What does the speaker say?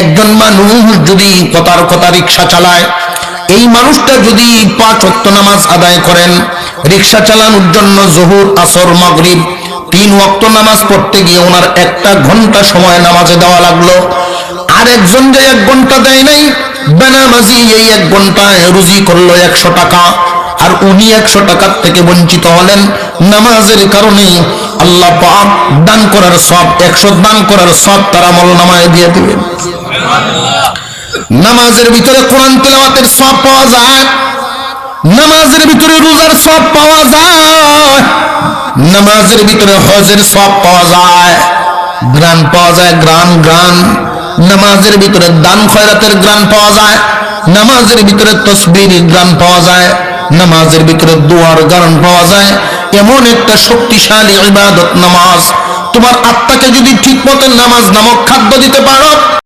একজন মানুষ যদি কথার কথা রিক্সা চালায়, এই মানুষটা যদি পাঁচ ওয়াক্ত নামাজ আদায় করেন, রিক্সা চালানোর জন্য জহুর, আসর, মাগরিব, তিন ওয়াক্ত নামাজ পড়তে গিয়ে ওনার একটা ঘণ্টা সময় নামাজে দেওয়া লাগল। আর একজন যে এক ঘণ্টা দেয় নাই, বেনামাজি এই এক ঘন্টায় রুজি করল একশো টাকা। আর উনি একশো টাকার থেকে বঞ্চিত হলেন। নামাজের কারণে আল্লাহ পাক দান করার সব, একশো দান করার সব তারা আমল নামায় দিয়ে দিবেন নামাজের ভিতরে কোরআন তেলাওয়াতের সব পাওয়া যায়। নামাজের ভিতরে রোজার সব পাওয়া যায়। নামাজের ভিতরে হজের সব পাওয়া যায়। গ্রান পাওয়া যায়, গ্রান গ্রান। নামাজের ভিতরে দান খয়রাতের গ্রান পাওয়া যায়। নামাজের ভিতরে তসবির গ্রান পাওয়া যায়। নামাজের ভিতরে দোয়ার গান পাওয়া যায়। এমন একটা শক্তিশালী ইবাদত নামাজ। তোমার আত্মাকে যদি ঠিক মতো নামাজ নামক খাদ্য দিতে পারো